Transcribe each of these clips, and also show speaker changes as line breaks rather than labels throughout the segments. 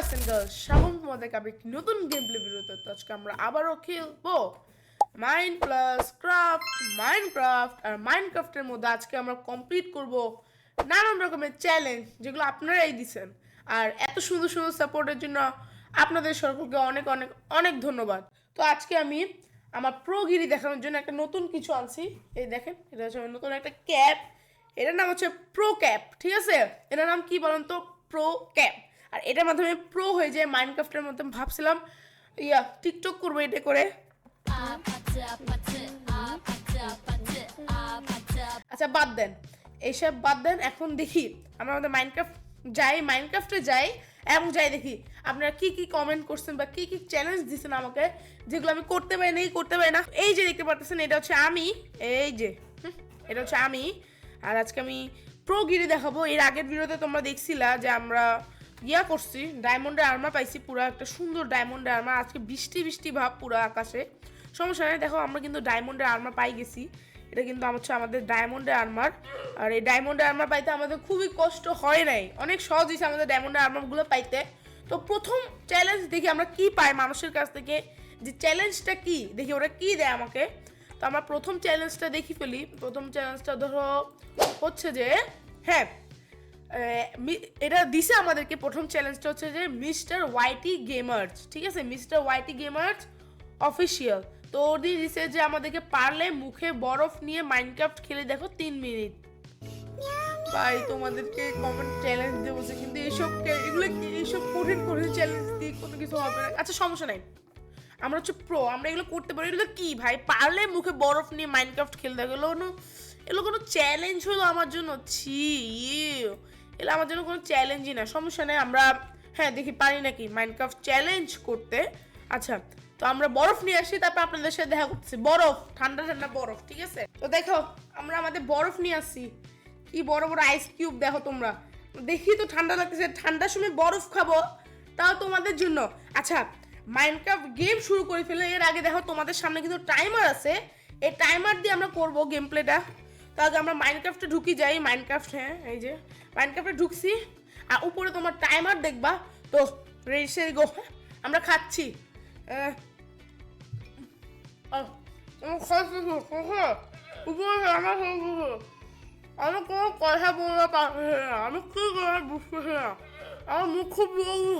বয়স and girls স্বাগত তোমাদেরকে আবার একটি নতুন গেম প্লে ভিডিওতে তো আজকে আমরা আবারও খেলব। Mind plus craft Minecraft আর মাইন্ড ক্রাফটের মধ্যে আজকে আমরা কমপ্লিট করব নানান রকমের চ্যালেঞ্জ যেগুলো আপনারাই দিছেন। আর এত সুন্দর সুন্দর সাপোর্টের জন্য আপনাদের সকলকে অনেক অনেক অনেক ধন্যবাদ। তো আজকে আমি আমার প্রোগিরি দেখানোর জন্য একটা নতুন কিছু আনছি। এই দেখেন, এটা হচ্ছে নতুন একটা ক্যাপ। এটার নাম হচ্ছে প্রো ক্যাপ ঠিক আছে? এটার নাম কি বলেন তো? প্রো ক্যাপ আর এটার মাধ্যমে প্রো হয়ে যায় মাইনক্রাফটের মধ্যে ভাবছিলাম, ইয়া টিকটক করব এটা করে। আচ্ছা বাদ দেন। এইসব বাদ দেন, এখন দেখি। আমরা আমাদের মাইনক্রাফট যাই মাইনক্রাফটে যাই এবং যাই দেখি। আপনারা কি কি কমেন্ট করছেন বা কি কি চ্যালেঞ্জ দিচ্ছেন আমাকে, যেগুলো আমি করতে পারি না করতে পারি না। এই যে দেখতে পারতেছেন, এটা হচ্ছে আমি। এই যে এটা হচ্ছে আমি। আর আজকে আমি প্রো গিরি দেখাবো। এর আগের ভিডিওতে তোমরা দেখছিলা যে আমরা ইয়া করছি ডায়মন্ডের আর্মা পাইছি, পুরো একটা সুন্দর ডায়মন্ডের আর্মা আজকে বৃষ্টি বৃষ্টি ভাব পুরো আকাশে। সমস্যা নেই, দেখো আমরা কিন্তু ডায়মন্ডের আর্মা পাই গেছি। এটা কিন্তু হচ্ছে আমাদের ডায়মন্ডের আর্মার আর এই ডায়মন্ডের আর্মার পাইতে আমাদের খুবই কষ্ট হয় নাই। অনেক সহজ হয়েছে আমাদের ডায়মন্ডের আর্মারগুলো পাইতে। তো প্রথম চ্যালেঞ্জ দেখি আমরা কি পাই মানুষের কাছ থেকে। যে চ্যালেঞ্জটা কি? দেখি ওরা কি দেয় আমাকে। তো আমরা প্রথম চ্যালেঞ্জটা দেখি ফেলি। প্রথম চ্যালেঞ্জটা ধরো হচ্ছে যে হ্যাঁ এটা দিছে আমাদেরকে প্রথম চ্যালেঞ্জটা হচ্ছে যে মিস্টার ওয়াইটি গেমার্স ঠিক আছে? মিস্টার ওয়াইটি গেমার্স অফিসিয়াল তো ওর দিয়ে দিছে যে আমাদেরকে পারলে মুখে বরফ নিয়ে মাইনক্রাফট খেলে দেখো তিন মিনিট। ভাই, তোমাদেরকে কমেন্ট চ্যালেঞ্জ দিয়ে বলছে, কিন্তু এইসব এগুলো এইসব কঠিন কঠিন চ্যালেঞ্জ দিয়ে কোনো কিছু হবে না। আচ্ছা সমস্যা নাই। আমরা হচ্ছে প্রো আমরা এগুলো করতে পারি। এগুলো কি ভাই? পারলে মুখে বরফ নিয়ে মাইনক্রাফট খেলতে গেলো কোনো, এগুলো কোনো চ্যালেঞ্জ হলো আমার জন্য? ছি, ইউ। এগুলো আমার জন্য কোনো চ্যালেঞ্জই না। সমস্যা নেই, আমরা হ্যাঁ দেখি পারি নাকি মাইনক্রাফট চ্যালেঞ্জ করতে। আচ্ছা তো আমরা বরফ নিয়ে আসি, তারপর আপনাদের সাথে দেখা করতেছি। বরফ, ঠান্ডা ঠান্ডা বরফ, ঠিক আছে? তো দেখো, আমরা আমাদের বরফ নিয়ে আসছি কি বড় বড় আইস কিউব দেখো তোমরা। দেখি তো ঠান্ডা লাগতেছে। ঠান্ডার সময় বরফ খাব, তাও তোমাদের জন্য। আচ্ছা মাইনক্রাফট গেম শুরু করে ফেলে। এর আগে দেখো, তোমাদের সামনে কিন্তু টাইমার আছে। এই টাইমার দিয়ে আমরা করব গেম প্লেটা তার আগে আমরা মাইনক্রাফটে ঢুকি যাই মাইনক্রাফট হ্যাঁ এই যে মাইনক্রাফটে ঢুকছি, আর উপরে তোমার টাইমার দেখবা, তো রেডি গো আমরা খাচ্ছি। আমি আমি কোনো কথা বলতে পারছি না, আমি কি করে বুঝতেছি না, আমার মুখ খুব বলছে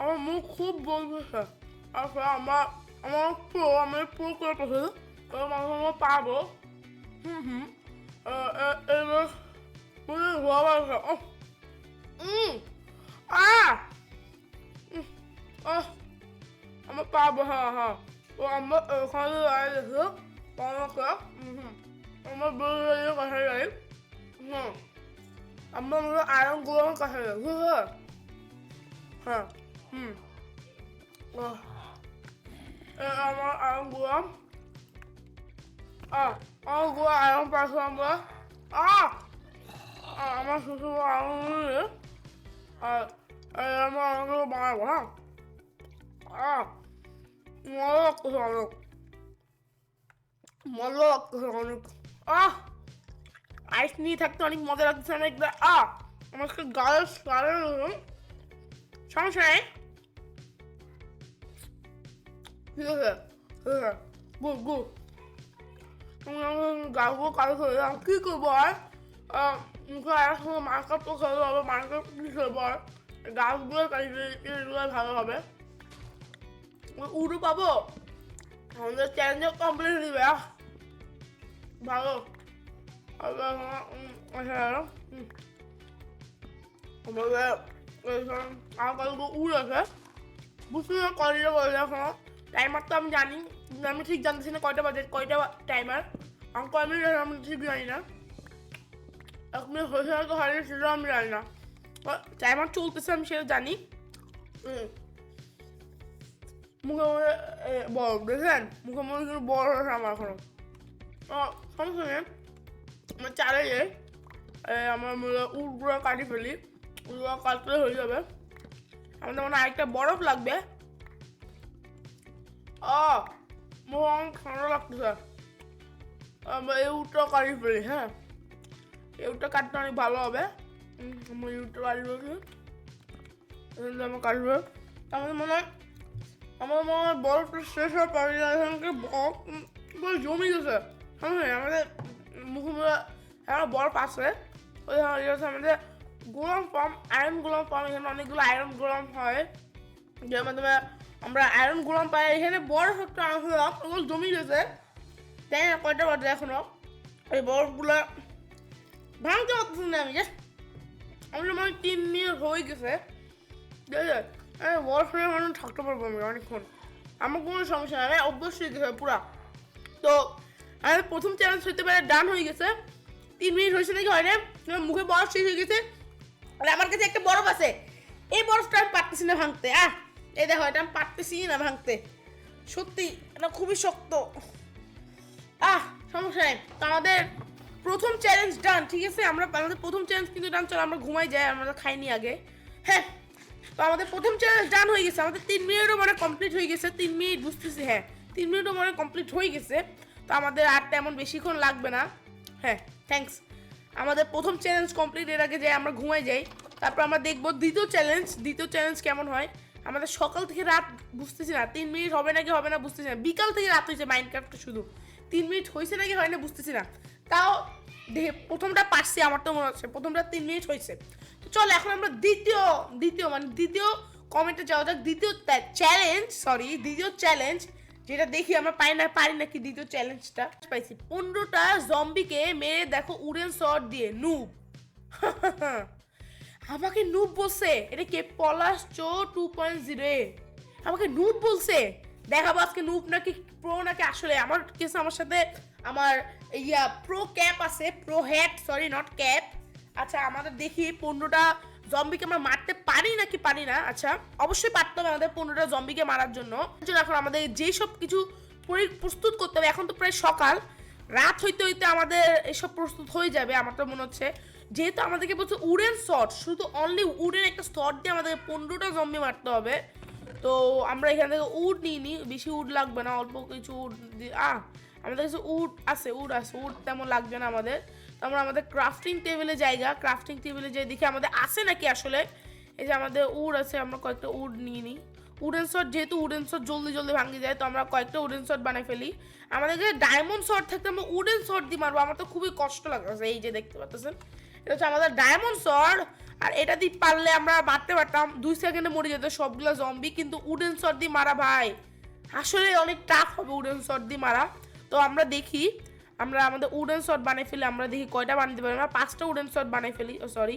আমার মুখ খুব বলছে আচ্ছা আমার আমার প্রো, আমি প্রো করে পড়ছি তো মাঝে মাঝে পাবো হুম হুম এবার মনে ভালো আছে ও হুম আ আহ আমার পাবো হ্যাঁ হ্যাঁ তো আমরা এখানে আসে আমাকে হুম আমার বড় কাছে যাই হুম আমরা মনে আয়রনগুলোর কাছে যাই হুম হ্যাঁ হ্যাঁ হুম আহ, এ আমার গুলো আয়রন পাশে আমরা? আহ আহ, আমার শুধু আয়রন নিয়ে আর এই আমার আয়রনগুলো বানাবো হ্যাঁ? আহ মজা লাগতেছে অনেক মজা লাগতেছে অনেক আহ আইস নিয়ে থাকতে অনেক মজা লাগতেছে অনেক আহ আমাকে গালের গালের সমস্যা নেই। ঠিক আছে ঠিক আছে। গুড গুড গালগুলো কালো হয়ে যাও কী করব আর আর সময় মার্কাপ তো খেলতে হবে মার্কাপ কি খেলব আর গাছগুলো এগুলো ভালো হবে উড়ু পাবো আমাদের চ্যালেঞ্জ কমপ্লিট দিবে ভালো আচ্ছা আমাদের এইখানে আমার উড় আছে বুঝতে কয়টা বাজে এখনও টাইমার তো আমি জানি আমি ঠিক জানতেছি না কয়টা বাজে কয়টা টাইমার আমি মিনিট আছে আমি ঠিক জানি না। এক মিনিট হয়েছে না তো হয়নি সেটাও আমি জানি না। টাইমার চলতেছে আমি সেটা জানি। মুখে এ, বড় দেখলেন মুখে মুখে কিন্তু বড় হয়েছে আমার এখনও। সমস্যা নেই আমার যাই এ, আমার মনে হয় উটগুলো কাটি ফেলি। উটগুলো কাটলে হয়ে যাবে। আমাদের মনে হয় আরেকটা বরফ লাগবে। ও অনেক ঠান্ডা লাগতেছে। আমরা এই উটটা কাটি ফেলি হ্যাঁ? এই উটটা কাটতে অনেক ভালো হবে। আমরা ফেলি। এখান থেকে কাটবো আমাদের মনে হয় আমার মনে হয় বরফটা শেষ হওয়ার পরে বরফ পুরো গেছে হ্যাঁ আমাদের মুখে এখন বরফ আছে। ওই আমাদের গোলাম পাম আয়রন গোলাম পাম এখানে অনেকগুলো আয়রন গোলাম হয়। যার মাধ্যমে আমরা আয়রন গোলাম পাই এখানে বরফ একটা ওগুলো জমে গেছে তাই না, কয়টা বাজে এখনও? এই বরফগুলো ভাঙতে পারতেছি না আমি, জাস্ট আমরা মনে তিন মিনিট হয়ে গেছে। আমি বরফ নিয়ে মানে থাকতে পারব আমি অনেকক্ষণ। আমার কোনো সমস্যা নেই আমি অবশ্যই গেছে পুরা। তো আমাদের প্রথম চ্যালেঞ্জ হইতে পারে ডান হয়ে গেছে। তিন মিনিট হয়েছে নাকি হয় না মুখে বরফ শেষ হয়ে গেছে। আর আমার কাছে একটা বরফ আছে। এই বরফটা আমি পারতেছি না ভাঙতে, আহ! এই দেখো, এটা আমি পারতেছি না ভাঙতে। সত্যি, এটা খুবই শক্ত। আহ, সমস্যা নেই। তো আমাদের প্রথম চ্যালেঞ্জ ডান ঠিক আছে? আমরা আমাদের প্রথম চ্যালেঞ্জ কিন্তু ডান চলো আমরা ঘুমাই যাই, আমরা খাইনি আগে। হ্যাঁ তো আমাদের প্রথম চ্যালেঞ্জ ডান হয়ে গেছে। আমাদের তিন মিনিটও মানে কমপ্লিট হয়ে গেছে। তিন মিনিট বুঝতেছি হ্যাঁ তিন মিনিটও মানে কমপ্লিট হয়ে গেছে। তো আমাদের আর তেমন বেশিক্ষণ লাগবে না। হ্যাঁ থ্যাঙ্কস আমাদের প্রথম চ্যালেঞ্জ কমপ্লিট এর আগে যাই, আমরা ঘুমাই যাই। তারপর আমরা দেখব দ্বিতীয় চ্যালেঞ্জ দ্বিতীয় চ্যালেঞ্জ কেমন হয়? আমাদের সকাল থেকে রাত বুঝতেছি না। তিন মিনিট হবে নাকি হবে না বুঝতেছি না। বিকাল থেকে রাত হয়েছে মাইন্ড ক্রাফটটা শুধু। তিন মিনিট হয়েছে নাকি হয় না বুঝতেছি না। তাও প্রথমটা পারছি আমার তো মনে হচ্ছে, প্রথমটা তিন মিনিট হয়েছে। তো চল, এখন আমরা দ্বিতীয় দ্বিতীয় মানে দ্বিতীয় কমেন্টে যাওয়া যাক। দ্বিতীয় চ্যালেঞ্জ সরি দ্বিতীয় চ্যালেঞ্জ যেটা দেখি আমরা পাই না, পারি নাকি দ্বিতীয় চ্যালেঞ্জটা পাইছি, পনেরোটা জম্বিকে মেরে দেখো উড়েন শট দিয়ে নুব আমাকে নুব বলছে, এটা কে পলাশ চো টু পয়েন্ট জিরো এ? আমাকে নুব বলছে। দেখাবো আজকে নুপ নাকি প্রো নাকি? আসলে আমার কেসে আমার সাথে আমার ইয়া প্রো ক্যাপ আছে pro hat sorry not cap আচ্ছা আমাদের দেখি পনেরোটা জম্বিকে আমরা মারতে পারি নাকি পারি না? আচ্ছা অবশ্যই পারতে হবে আমাদের পনেরোটা জম্বিকে মারার জন্য। এখন আমাদের যেই সব কিছু পরি- প্রস্তুত করতে হবে, এখন তো প্রায় সকাল। রাত হইতে হইতে আমাদের এসব প্রস্তুত হয়ে যাবে, আমার তো মনে হচ্ছে। যেহেতু আমাদেরকে বলছে উডেন শট, শুধু অনলি উডেন একটা শট দিয়ে আমাদের পনেরোটা জম্বি মারতে হবে। তো আমরা এখান থেকে উড নিয়ে নিই বেশি উড লাগবে না, অল্প কিছু উড আহ, আমাদের কাছে উড আছে উড আছে উড তেমন লাগবে না আমাদের। তো আমরা আমাদের ক্রাফটিং টেবিলে জায়গা ক্রাফটিং টেবিলে যাই দেখি আমাদের আছে নাকি আসলে। এই যে আমাদের উড আছে, আমরা কয়েকটা উড নিয়ে নিই উডেন শট যেহেতু উডেন শট জলদি জলদি ভাঙে যায়, তো আমরা কয়েকটা উডেন শট বানাই ফেলি। আমাদের কাছে ডায়মন্ড শট থাকতে আমরা উডেন শট দিয়ে মারবো, আমার তো খুবই কষ্ট লাগতেছে, এই যে দেখতে পাচ্ছেন। এটা হচ্ছে আমাদের ডায়মন্ড শট আর এটা দিয়ে পারলে আমরা মারতে পারতাম। দুই সেকেন্ডে মরে যেত সবগুলো জম্বি কিন্তু উডেন শট দিয়ে মারা ভাই। আসলে অনেক টাফ হবে উডেন শট দিয়ে মারা। তো আমরা দেখি, আমরা আমাদের উডেন শট বানিয়ে ফেলি, আমরা দেখি কয়টা বানাতে পারি। আমরা পাঁচটা উডেন শট বানিয়ে ফেলি, ও সরি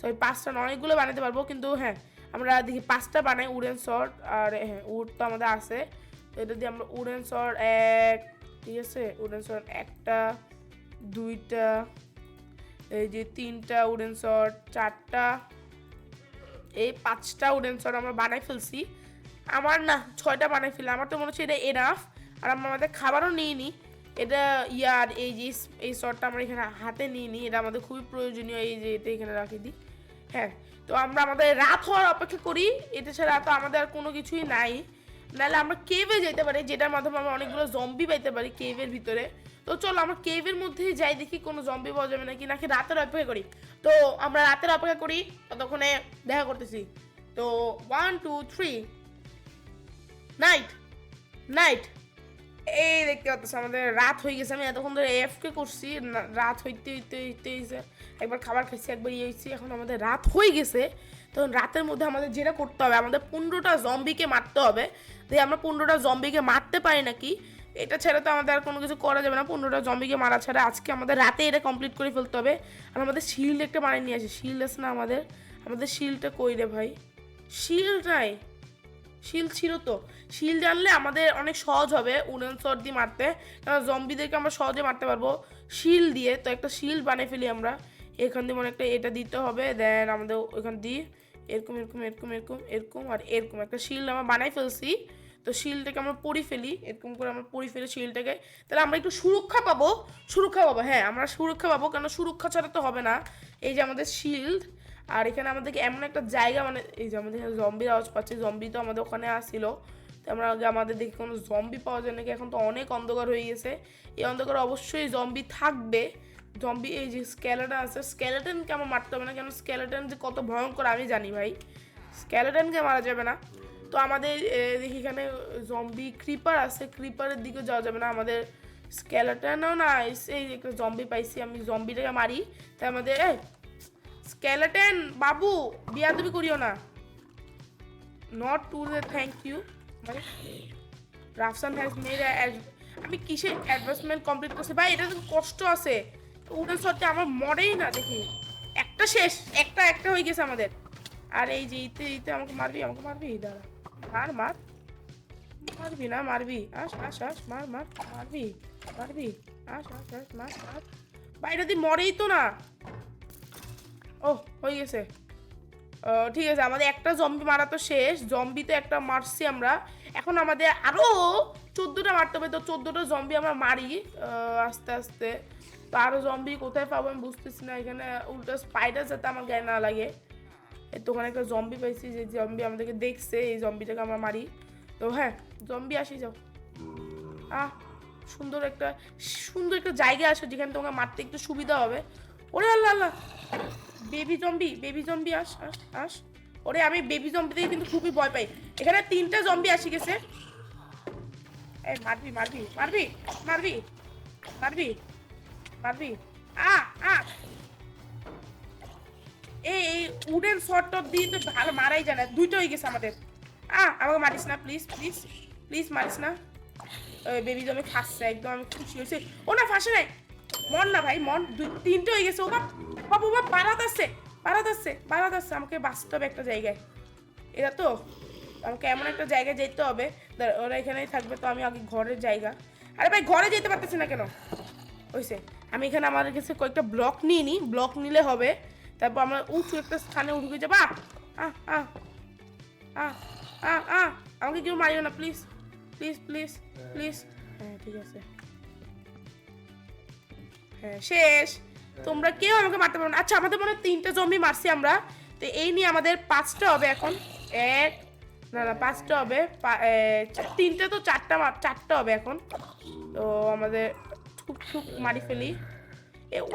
সরি পাঁচটা অনেকগুলো বানাতে পারব, কিন্তু হ্যাঁ আমরা দেখি পাঁচটা বানাই উডেন শট আর হ্যাঁ উড তো আমাদের আছে। এটা দিয়ে আমরা উডেন শট এক, ঠিক আছে? উডেন শট একটা, দুইটা এই যে তিনটা উডেন শট চারটা, এই পাঁচটা উডেন শট আমরা বানাই ফেলছি। আমার না, ছয়টা বানাই ফেললাম। আমার তো মনে হচ্ছে এটা এনাফ আর আমরা আমাদের খাবারও নিয়ে নিই এটা ইয়ার এই যে এই শটটা আমরা এখানে হাতে নিয়ে নিই এটা আমাদের খুবই প্রয়োজনীয় এই যে এটা এখানে রাখি দিই হ্যাঁ তো আমরা আমাদের রাত হওয়ার অপেক্ষা করি। এটা ছাড়া তো আমাদের আর কোনো কিছুই নাই। নাহলে আমরা কেভে যেতে পারি, যেটার মাধ্যমে আমরা অনেকগুলো জম্বি পাইতে পারি কেভের ভিতরে। তো চলো আমরা কেভের মধ্যে যাই, দেখি কোনো জম্বি পাওয়া যাবে নাকি। নাকি রাতের অপেক্ষা করি? তো আমরা রাতের অপেক্ষা করি, ততক্ষণে দেখা করতেছি। তো one two three night night এই দেখতে পাচ্ছ, আমাদের রাত হয়ে গেছে। আমি এতক্ষণ ধরে এফকে করছি। রাত হইতে হইতে হইতে হইছে। একবার খাবার খাইছি, একবার ইয়ে হয়েছি এখন আমাদের রাত হয়ে গেছে। তখন রাতের মধ্যে আমাদের যেটা করতে হবে, আমাদের পনেরোটা জম্বিকে মারতে হবে। যে আমরা পনেরোটা জম্বিকে মারতে পারি নাকি? এটা ছাড়া তো আমাদের আর কোনো কিছু করা যাবে না। পনেরোটা জম্বিকে মারা ছাড়া আজকে আমাদের রাতে এটা কমপ্লিট করে ফেলতে হবে। আর আমাদের শিল্ড একটা বানিয়ে নিয়ে আসে। শিল্ড আছে না আমাদের? আমাদের শিল্ডটা কই রে ভাই? শিল্ড নাই। শিল ছিল তো। শিল জানলে আমাদের অনেক সহজ হবে উড়ন শট দিয়ে মারতে। কারণ জম্বিদেরকে আমরা সহজে মারতে পারব। শিল দিয়ে তো একটা শিল বানিয়ে ফেলি আমরা। এখান দিয়ে মনে একটা এটা দিতে হবে দেন আমাদের ওইখান দিয়ে এরকম এরকম এরকম এরকম এরকম আর এরকম। একটা শিল আমরা বানাই ফেলছি। তো শিলটাকে আমরা পরি ফেলি, এরকম করে আমরা পরি ফেলি শিলটাকে। তাহলে আমরা একটু সুরক্ষা পাবো সুরক্ষা পাবো হ্যাঁ আমরা সুরক্ষা পাবো কেন সুরক্ষা ছাড়া তো হবে না। এই যে আমাদের শিল্ড আর এখানে আমাদেরকে এমন একটা জায়গা মানে এই যে আমাদের জম্বির আওয়াজ পাচ্ছি জম্বি তো আমাদের ওখানে আসছিল তো আমরা আগে আমাদের দেখি কোনো জম্বি পাওয়া যায় নাকি? এখন তো অনেক অন্ধকার হয়ে গেছে। এই অন্ধকার অবশ্যই জম্বি থাকবে। জম্বি এই যে স্কেলেটন আছে স্কেলেটনকে আমার মারতে হবে না কেন স্কেলেটন যে কত ভয়ঙ্কর, আমি জানি ভাই। স্কেলেটনকে মারা যাবে না। তো আমাদের এখানে জম্বি ক্রিপার আছে ক্রিপারের দিকে যাওয়া যাবে না। আমাদের স্কেলেটনও না, এই একটা জম্বি পাইছি আমি জম্বিটাকে মারি, তাই আমাদের এই স্কেলেটন বাবু, বিয়াদবি করিও না। Not to the thank you মানে রাফসান হ্যাজ মেড আমি কিসে অ্যাডভার্সমেন্ট কমপ্লিট করছি? ভাই, এটা তো কষ্ট আছে। উডেন শটটা আমার মরেই না, দেখি। একটা শেষ, একটা একটা হয়ে গেছে আমাদের। আর এই যে ইতে ইতে আমাকে মারবি আমাকে মারবি? দাঁড়া। মার মার। মারবি না, মারবি। আস আস আস, মার মার, মারবি মারবি। আস আস আস, মার মার। বাইরে দিয়ে মরেই তো না। ও হয়ে গেছে। ঠিক আছে, আমাদের একটা জম্বি মারা তো শেষ। জম্বি তো একটা মারছি আমরা। এখন আমাদের আরও চোদ্দোটা মারতে হবে। তো চোদ্দোটা জম্বি আমরা মারি। আস্তে আস্তে। তো আরও জম্বি কোথায় পাবো আমি বুঝতেছি না। এখানে উল্টো স্পাইডার যাতে আমার গায়ে না লাগে। তো ওখানে একটা জম্বি পাইছি যে জম্বি আমাদেরকে দেখছে, এই জম্বিটাকে আমরা মারি। তো হ্যাঁ জম্বি আসি, যাও। আহ, সুন্দর একটা সুন্দর একটা জায়গা আসো যেখানে তোমাকে মারতে একটু সুবিধা হবে। ওরে Allah Allah. Baby zombie baby zombie আস আস আস। ওরে, আমি বেবি জম্বি থেকে কিন্তু খুবই ভয় পাই। এখানে তিনটা জম্বি আসি গেছে। এই, মারবি মারবি মারবি মারবি মারবি মারবি। আ আ এই এই উডেন শর্ট টপ দিয়ে তো ভালো মারাই জানে দুইটা হয়ে গেছে আমাদের। আ আমাকে মারিস না প্লিজ প্লিজ প্লিজ মারিস না। বেবি জমি ফাঁসছে, একদম আমি খুশি হয়েছে। ও না, ফাঁসে নাই। মন না ভাই, মন। দুই, তিনটে হয়ে গেছে। ও বাপ বাবু বাপ বারাত আসছে বারাত আসছে বারাত আসছে। আমাকে বাঁচতে একটা জায়গায়। এটা তো, আমাকে এমন একটা জায়গায় যেতে হবে। ওরা এখানেই থাকবে, তো আমি আগে ঘরের জায়গা। আরে ভাই, ঘরে যেতে পারতেছি না কেন? হয়েছে আমি এখানে আমাদের কাছে কয়েকটা ব্লক নিয়ে নিই ব্লক নিলে হবে। তারপর আমরা উঁচু একটা স্থানে উঠে যাব আহ আহ আহ আমাকে কেউ মারিও না প্লিজ প্লিজ প্লিজ প্লিজ হ্যাঁ ঠিক আছে। হ্যাঁ শেষ। তোমরা কেউ আমাকে মারতে পারো না। আচ্ছা আমাদের মনে তিনটা জম্বি মারছি আমরা। তো এই নিয়ে আমাদের পাঁচটা হবে এখন। এক, না না, পাঁচটা হবে। তিনটা তো চারটা চারটা হবে এখন। তো আমাদের ঠুক ঠুক মারি ফেলি।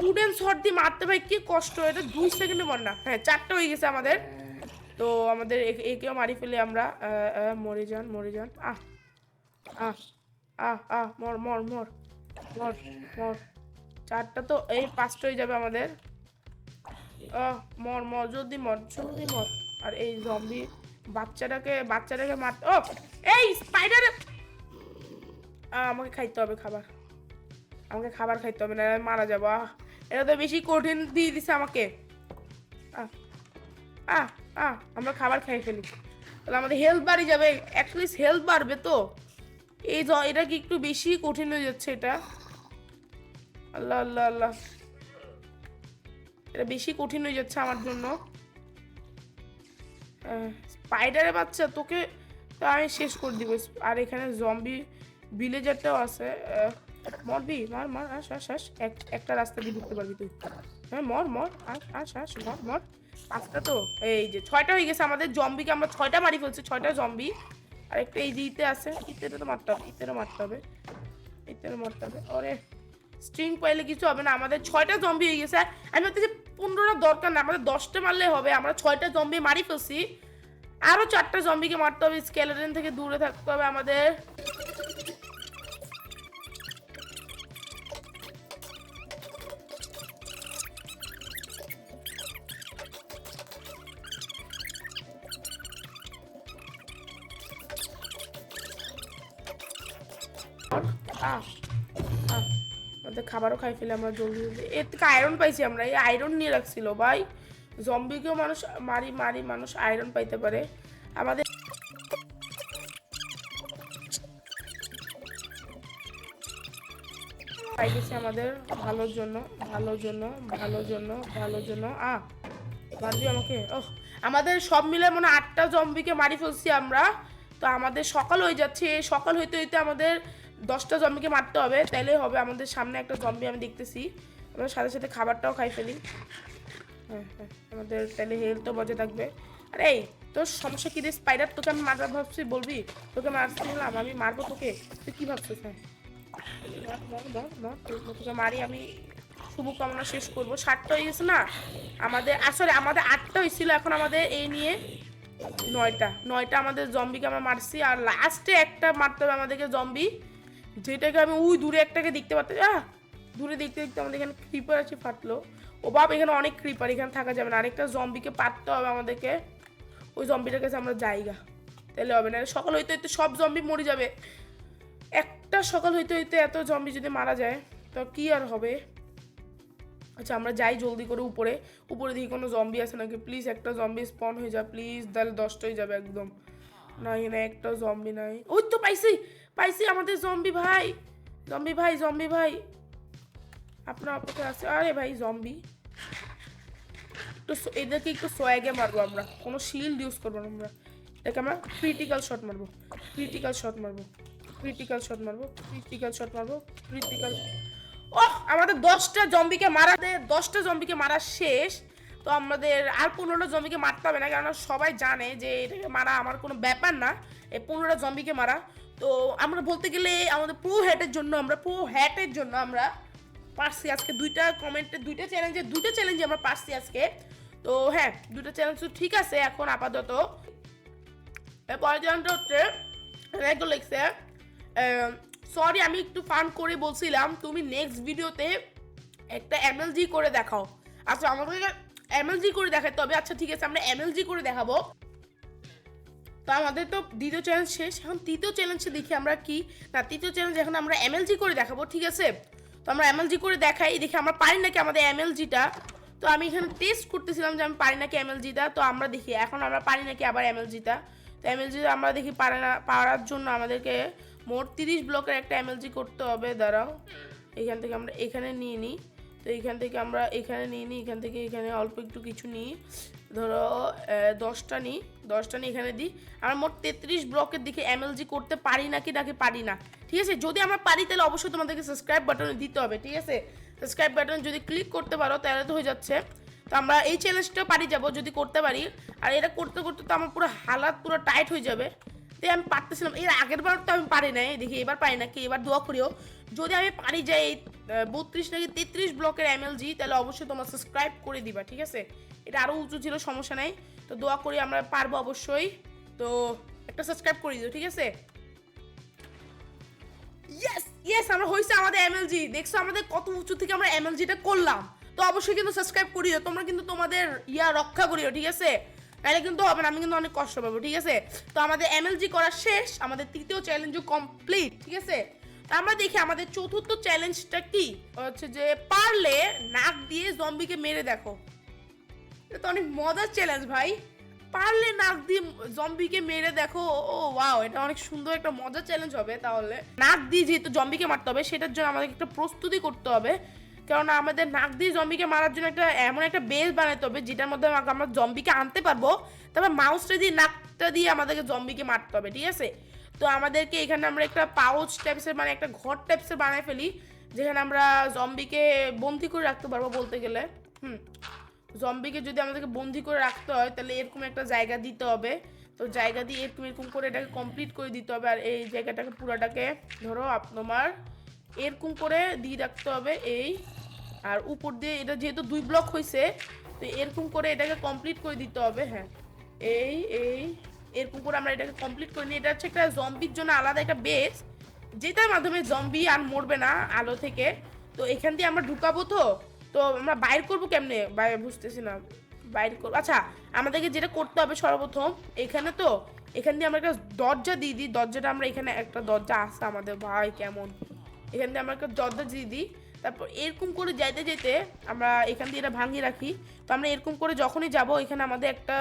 উডেন শট দিয়ে মারতে ভাই, কি কষ্ট, এটা দুই সেকেন্ডে মর না। হ্যাঁ চারটা হয়ে গেছে আমাদের। তো আমাদের একেও মারি ফেলে আমরা। মরে যান মরে যান। আহ আহ আহ আহ, মর মর মর মর মর। চারটা তো এই পাঁচটা হয়ে যাবে আমাদের। আহ, মর মর জলদি মর জলদি মর। আর এই জম্বি বাচ্চাটাকে বাচ্চাটাকে মার ও, এই স্পাইডার আমাকে খাইতে হবে খাবার। আমাকে খাবার খাইতে হবে না মারা যাব। এটা তো বেশি কঠিন দিয়ে দিছে আমাকে। আহ আহ আমরা খাবার খাই ফেলি। তাহলে আমাদের হেলথ বাড়ি যাবে। অ্যাটলিস্ট হেলথ বাড়বে তো। এই এটা কি একটু বেশি কঠিন হয়ে যাচ্ছে এটা? আল্লাহ আল্লাহ আল্লাহ। এটা বেশি কঠিন হয়ে যাচ্ছে আমার জন্য। স্পাইডারে বাচ্চা, তোকে তো আমি শেষ করে দিব। আর এখানে জম্বি ভিলেজারটাও আছে। মরবি? মার মার, আস আস আস। এক- একটা রাস্তা দিয়ে ঢুকতে পারবি তুই। হ্যাঁ মর মর, আস আস আস, মর মর। পাঁচটা তো। এই যে ছয়টা হয়ে গেছে আমাদের জম্বিকে আমরা ছয়টা মারি ফেলছি, ছয়টা জম্বি। আর একটা এই যে ইতে আছে। ইতেটা তো মারতে হবে, ইতেরও মারতে হবে। ইতেরও মারতে হবে। ওরে স্ট্রিং পাইলে কিছু হবে না। আমাদের ছয়টা জম্বি হয়ে গেছে। আমি ভাবতেছি পনেরোটা দরকার না, আমাদের দশটা মারলে হবে। আমরা ছয়টা জম্বি মারি ফেলছি। আরও চারটা জম্বিকে মারতে হবে। স্কেলেটন থেকে দূরে থাকতে হবে আমাদের। আমাদের খাবারও খাই ফেলে আমরা জলদি জলদি। এর থেকে আয়রন পাইছি আমরা। এই আয়রন নিয়ে রাখছিল, ভাই। জম্বিকেও মানুষ, মারি মারি মানুষ আয়রন পাইতে পারে। আমাদের পাই গেছে আমাদের ভালোর জন্য ভালোর জন্য ভালোর জন্য ভালোর জন্য। আ মারবি আমাকে। ওহ, আমাদের সব মিলে মনে আটটা জম্বিকে মারি ফেলছি আমরা। তো আমাদের সকাল হয়ে যাচ্ছে। সকাল হইতে হইতে আমাদের দশটা জম্বিকে মারতে হবে তাইলে হবে আমাদের সামনে একটা জম্বি আমি দেখতেছি। আমরা সাথে সাথে খাবারটাও খাই ফেলি। হ্যাঁ হ্যাঁ আমাদের তাহলে হেলথও বজায় থাকবে। আরে এই তোর সমস্যা কি রে? স্পাইডার তোকে আমি মারবার ভাবছি বলবি? তোকে মারছিলাম আমি মারবো তোকে? তুই কী ভাবছিস হ্যাঁ? মর, মর, মর, মর। তোকে মারি আমি শুভকামনা শেষ করব। ষাটটা হয়ে গেছে না? আমাদের আসলে আমাদের আটটা হয়েছিল এখন আমাদের এই নিয়ে নয়টা। নয়টা আমাদের জম্বিকে আমরা মারছি আর লাস্টে একটা মারতে হবে আমাদেরকে জম্বি যেটাকে আমি ওই দূরে একটাকে দেখতে পাচ্ছি আহ দূরে দেখতে দেখতে আমাদের এখানে ক্রিপার আছে ফাটলো। ও বাপ, এখানে অনেক ক্রিপার এখানে থাকা যাবে না। আরেকটা জম্বিকে পারতে হবে আমাদেরকে। ওই জম্বিটার কাছে আমরা জায়গা তাহলে হবে না। সকাল হইতে হইতে সব জম্বি মরে যাবে। একটা সকাল হইতে হইতে এত জম্বি যদি মারা যায়, তো কি আর হবে? আচ্ছা আমরা যাই জলদি করে উপরে। উপরে দিকে কোনো জম্বি আছে নাকি? প্লিজ একটা জম্বি স্পন হয়ে যা। প্লিজ তাহলে দশটা হয়ে যাবে একদম। না এখানে একটা জম্বি নাই। ওই তো পাইছি পাইছি আমাদের জম্বি ভাই। জম্বি ভাই জম্বি ভাই। আপনার অপেক্ষা আছে। আরে ভাই জম্বি একটু এদেরকে একটু সোয়াগে মারবো আমরা। কোনো শিল্ড ইউজ করব না আমরা। এটাকে আমরা ক্রিটিক্যাল শট মারবো। ক্রিটিক্যাল শট মারবো। ক্রিটিক্যাল শট মারবো। ক্রিটিক্যাল শট মারবো। ক্রিটিক্যাল ওহ, আমাদের দশটা জম্বিকে মারা দশটা জম্বিকে মারা শেষ। তো আমাদের আর পনেরোটা জম্বিকে মারতে হবে না কারণ সবাই জানে যে এটাকে মারা আমার কোনো ব্যাপার না। এই পনেরোটা জম্বিকে মারা। তো আমরা বলতে গেলে আমাদের প্রো হ্যাটের জন্য আমরা, প্রো হ্যাটের জন্য আমরা পারছি আজকে দুইটা কমেন্টে দুইটা চ্যালেঞ্জে দুইটা চ্যালেঞ্জে আমরা পারছি আজকে। তো হ্যাঁ দুটো চ্যালেঞ্জ তো ঠিক আছে এখন আপাতত। পরের চ্যালেঞ্জটা হচ্ছে রেগুলো লিখছে সরি আমি একটু ফান করে বলছিলাম, তুমি নেক্সট ভিডিওতে একটা এমএলজি করে দেখাও। আচ্ছা আমাদেরকে এমএলজি করে দেখাতে তবে আচ্ছা ঠিক আছে, আমরা এমএলজি করে দেখাবো। তো আমাদের তো দ্বিতীয় চ্যালেঞ্জ শেষ। এখন তৃতীয় চ্যালেঞ্জে দেখি আমরা কি। না, তৃতীয় চ্যালেঞ্জ এখন আমরা এমএলজি করে দেখাবো, ঠিক আছে? তো আমরা এমএলজি করে দেখাই। দেখি আমরা পারি নাকি আমাদের এমএলজিটা তো আমি এখানে টেস্ট করতেছিলাম যে আমি পারি নাকি এমএলজিটা তো আমরা দেখি, এখন আমরা পারি নাকি আবার এমএলজিটা তো এমএলজি আমরা দেখি পারে না, পারার জন্য আমাদেরকে মোট তিরিশ ব্লকের একটা এমএলজি করতে হবে। দাঁড়াও, এখান থেকে আমরা এখানে নিয়ে নিই। তো এখান থেকে আমরা এখানে নিয়ে নিই, এখান থেকে এখানে অল্প একটু কিছু নিই। ধরো দশটা নিই দশটা নিই এখানে দিই। আমরা মোট তেত্রিশ ব্লকের দিকে এমএলজি করতে পারি নাকি নাকি পারি না। ঠিক আছে? যদি আমরা পারি তাহলে অবশ্যই তোমাদেরকে সাবস্ক্রাইব বাটনে দিতে হবে, ঠিক আছে? সাবস্ক্রাইব বাটন যদি ক্লিক করতে পারো তাহলে তো হয়ে যাচ্ছে। তো আমরা এই চ্যালেঞ্জটাও পারি যাব যদি করতে পারি। আর এটা করতে করতে তো আমার পুরো হালাত পুরো টাইট হয়ে যাবে। তাই আমি পারতেছিলাম। এর আগের বার তো আমি পারি নাই, দেখি এবার পারি নাকি? এবার দোয়া করিও। যদি আমি পারি যাই এই বত্রিশ নাকি তেত্রিশ ব্লকের এমএলজি, তাহলে অবশ্যই তোমার সাবস্ক্রাইব করে দিবা, ঠিক আছে? এটা আরও উঁচু ছিল, সমস্যা নাই। তো দোয়া করি আমরা পারব অবশ্যই। তো একটা সাবস্ক্রাইব করে দিও, ঠিক আছে? ইয়েস ইয়েস আমরা হয়েছে আমাদের এমএলজি। দেখছ আমাদের কত উঁচু থেকে আমরা এমএলজিটা করলাম। তো অবশ্যই কিন্তু সাবস্ক্রাইব করিও, তোমরা কিন্তু তোমাদের ইয়া রক্ষা করিও, ঠিক আছে? নাহলে কিন্তু হবে না, আমি কিন্তু অনেক কষ্ট পাবো, ঠিক আছে? তো আমাদের এমএলজি করা শেষ, আমাদের তৃতীয় চ্যালেঞ্জও কমপ্লিট ঠিক আছে? আমরা দেখি, আমাদের চতুর্থ চ্যালেঞ্জটা কি? হচ্ছে যে পারলে নাক দিয়ে জম্বিকে মেরে দেখো। এটা তো অনেক মজার চ্যালেঞ্জ ভাই। পারলে নাক দিয়ে জম্বিকে মেরে দেখো, ও ওয়াও এটা অনেক সুন্দর একটা মজার চ্যালেঞ্জ হবে তাহলে। নাক দিয়ে যেহেতু জম্বিকে মারতে হবে, সেটার জন্য আমাদের একটা প্রস্তুতি করতে হবে। কারণ আমাদের নাক দিয়ে জম্বিকে মারার জন্য একটা এমন একটা বেস বানাতে হবে, যেটার মধ্যে আমরা জম্বিকে আনতে পারব। তারপর মাউসটা দিয়ে, নাকটা দিয়ে আমাদেরকে জম্বিকে মারতে হবে, ঠিক আছে? তো আমাদেরকে এখানে আমরা একটা পাউচ টাইপসের মানে একটা ঘর টাইপসের বানায় ফেলি, যেখানে আমরা জম্বিকে বন্দি করে রাখতে পারব বলতে গেলে। হুম। জম্বিকে যদি আমাদেরকে বন্দি করে রাখতে হয়, তাহলে এরকম একটা জায়গা দিতে হবে। তো জায়গা দিয়ে এরকম এরকম করে এটাকে কমপ্লিট করে দিতে হবে, আর এই জায়গাটাকে পুরাটাকে ধরো আপ- তোমার এরকম করে দিয়ে রাখতে হবে এই আর উপর দিয়ে এটা যেহেতু দুই ব্লক হয়েছে তো এরকম করে এটাকে কমপ্লিট করে দিতে হবে হ্যাঁ। এই এই, এরকম করে আমরা এটাকে কমপ্লিট করে নিই। এটা হচ্ছে একটা জম্বির জন্য আলাদা একটা বেস যেটার মাধ্যমে জম্বি আর মরবে না আলো থেকে। তো এখান দিয়ে আমরা ঢুকাবো তো তো আমরা বাইর করব কেমনে? বুঝতেছি না। বাইর করব। আচ্ছা আমাদেরকে যেটা করতে হবে সর্বপ্রথম, এখানে তো, এখান দিয়ে আমরা একটা দরজা দিয়ে দিই। দরজাটা আমরা এখানে, একটা দরজা আছে আমাদের। ভাই, কেমন। এখান দিয়ে আমরা একটা দরজা দিয়ে দিই। তারপর এরকম করে যাইতে যেতে আমরা এখান দিয়ে এটা ভাঙিয়ে রাখি। তো আমরা এরকম করে যখনই যাব, এখানে আমাদের একটা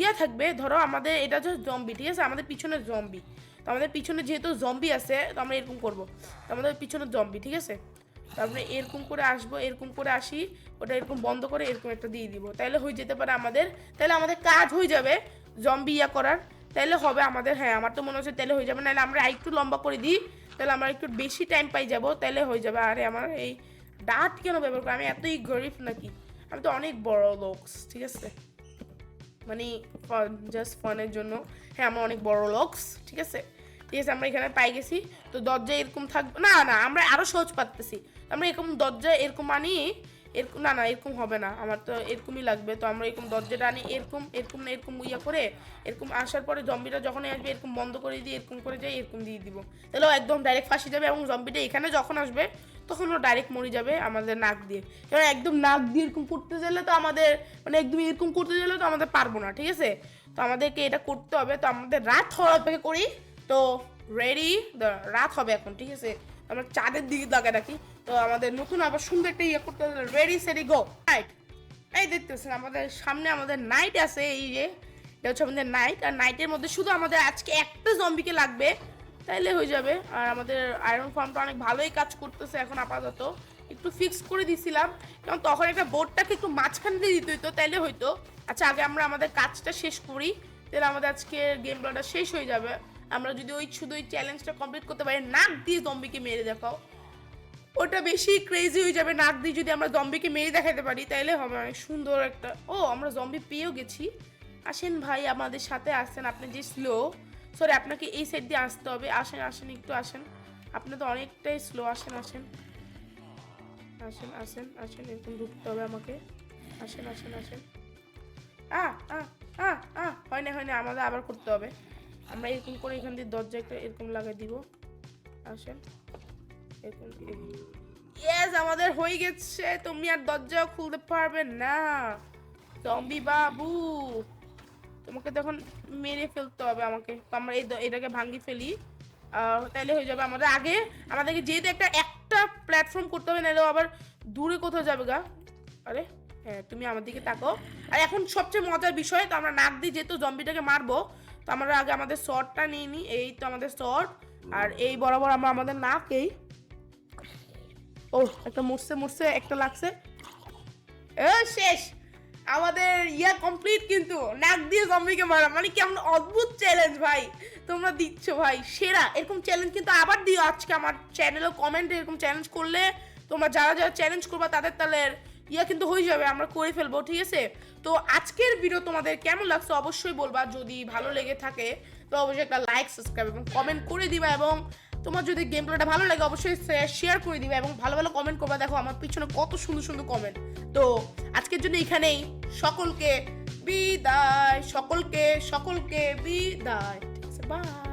ইয়া থাকবে, ধরো আমাদের এটা হচ্ছে জম্বি ঠিক আছে? আমাদের পিছনে জম্বি তো আমাদের পিছনে যেহেতু জম্বি আছে, তো আমরা এরকম করব। তো আমাদের পিছনে জম্বি ঠিক আছে? তারপরে এরকম করে আসব, এরকম করে আসি, ওটা এরকম বন্ধ করে এরকম একটা দিয়ে দিব। তাহলে হয়ে যেতে পারে আমাদের তাহলে আমাদের কাজ হয়ে যাবে জম্বি ইয়া করার। তাহলে হবে আমাদের হ্যাঁ আমার তো মনে হচ্ছে তাহলে হয়ে যাবে। নাহলে আমরা একটু লম্বা করে দিই তাহলে আমার একটু বেশি টাইম পাই যাব, তাহলে হয়ে যাবে। আরে আমার এই ডাট কেন ব্যবহার করি? আমি এতই গরিব নাকি? আমি তো অনেক বড় লোক, ঠিক আছে? মানে জাস্ট ফানের জন্য। হ্যাঁ আমার অনেক বড় লোকস ঠিক আছে? ঠিক আছে, আমরা এখানে পাই গেছি। তো দরজা এরকম থাকবে না না, আমরা আরও সহজ পারতেছি। আমরা এরকম দরজা এরকম আনি এরকম, না না, এরকম হবে না। আমার তো এরকমই লাগবে। তো আমরা এরকম দরজাটা আনি এরকম এরকম না এরকম ইয়া করে, এরকম আসার পরে জম্বিটা যখন আসবে, এরকম বন্ধ করে দিয়ে, এরকম করে যাই এরকম দিয়ে দিব। তাহলে একদম ডাইরেক্ট ফাঁসি যাবে এবং জম্বিটা এখানে যখন আসবে, তখন ও ডাইরেক্ট মরে যাবে আমাদের নাক দিয়ে। কারণ একদম নাক দিয়ে এরকম করতে গেলে তো আমাদের মানে একদম এরকম করতে গেলে তো আমাদের পারব না, ঠিক আছে? তো আমাদেরকে এটা করতে হবে। তো আমাদের রাত হওয়ার অপেক্ষা করি। তো রেডি রাত হবে এখন, ঠিক আছে? আমরা চাঁদের দিকে তাকায় রাখি তো আমাদের নতুন আবার সুন্দর একটা ইয়ে করতে রেডি সেডি গো নাইট এই দেখতেছেন, আমাদের সামনে আমাদের নাইট আছে, এই যে, এটা হচ্ছে আমাদের নাইট আর নাইটের মধ্যে শুধু আমাদের আজকে একটা জম্বিকে লাগবে, তাইলে হয়ে যাবে। আর আমাদের আয়রন ফার্মটা অনেক ভালোই কাজ করতেছে এখন আপাতত। একটু ফিক্স করে দিছিলাম, কারণ তখন একটা বোর্ডটাকে একটু মাঝখান দিয়ে দিতে হইতো, তাইলে হয়তো আচ্ছা আগে আমরা আমাদের কাজটা শেষ করি তাহলে আমাদের আজকে গেম প্লেটা শেষ হয়ে যাবে। আমরা যদি ওই শুধু ওই চ্যালেঞ্জটা কমপ্লিট করতে পারি, নাক দিয়ে জম্বিকে মেরে দেখাও। ওটা বেশি ক্রেজি হয়ে যাবে, নাক দিয়ে যদি আমরা জম্বিকে মেরে দেখাতে পারি, তাইলে হবে অনেক সুন্দর একটা। ও, আমরা জম্বি পেয়েও গেছি। আসেন ভাই আমাদের সাথে আসেন, আপনি যে স্লো সরি আপনাকে এই সাইড দিয়ে আসতে হবে। আসেন আসেন, একটু আসেন। আপনি তো অনেকটাই স্লো আসেন আসেন। আসেন আসেন আসেন, এরকম ঢুকতে হবে আমাকে। আসেন আসেন আসেন। আ আ হয় না হয় না, আমাদের আবার করতে হবে। আমরা এরকম করে এখান দিয়ে দরজা একটা এরকম লাগাই দিব। আসেন। ইয়েস আমাদের হয়ে গেছে। তুমি আর দরজা খুলতে পারবে না। জম্বি বাবু। তোমাকে তখন মেরে ফেলতে হবে আমাকে। আমরা এই এটাকে ভাঙি ফেলি। তাইলে হয়ে যাবে আমাদের আগে। আমাদেরকে যেহেতু একটা একটা প্ল্যাটফর্ম করতে হবে নাহলে আবার দূরে কোথাও যাবে গা। আরে হ্যাঁ তুমি আমার দিকে তাকো। আর এখন সবচেয়ে মজার বিষয়, তো আমরা নাক দিয়ে যেহেতু জম্বিটাকে মারবো, তো আমরা আগে আমাদের শর্টটা নিয়ে নিই এই তো আমাদের শর্ট আর এই বরাবর আমরা আমাদের নাক, এই ও একটা মরছে মরছে, একটা লাগছে। শেষ। আমাদের ইয়া কমপ্লিট কিন্তু। নাক দিয়ে জম্বিকে মারা। মানে কেমন অদ্ভুত চ্যালেঞ্জ ভাই। তোমরা দিচ্ছ ভাই, সেরা। এরকম চ্যালেঞ্জ কিন্তু আবার দিও আজকে আমার চ্যানেলে কমেন্টে এরকম চ্যালেঞ্জ করলে। তোমরা যারা যারা চ্যালেঞ্জ করবা, তাদের তাহলে ইয়া কিন্তু হয়ে যাবে, আমরা করে ফেলব, ঠিক আছে? তো আজকের ভিডিও তোমাদের কেমন লাগছে অবশ্যই বলবা। যদি ভালো লেগে থাকে, তো অবশ্যই একটা লাইক সাবস্ক্রাইব এবং কমেন্ট করে দিবা এবং তোমার যদি গেম প্লেটা ভালো লাগে, অবশ্যই শেয়ার করে দিবে এবং ভালো ভালো কমেন্ট করবে। দেখো, আমার পিছনে কত সুন্দর সুন্দর কমেন্ট তো, আজকের জন্য এখানেই। সকলকে বিদায়, সকলকে সকলকে বিদায়। ঠিক আছে বাই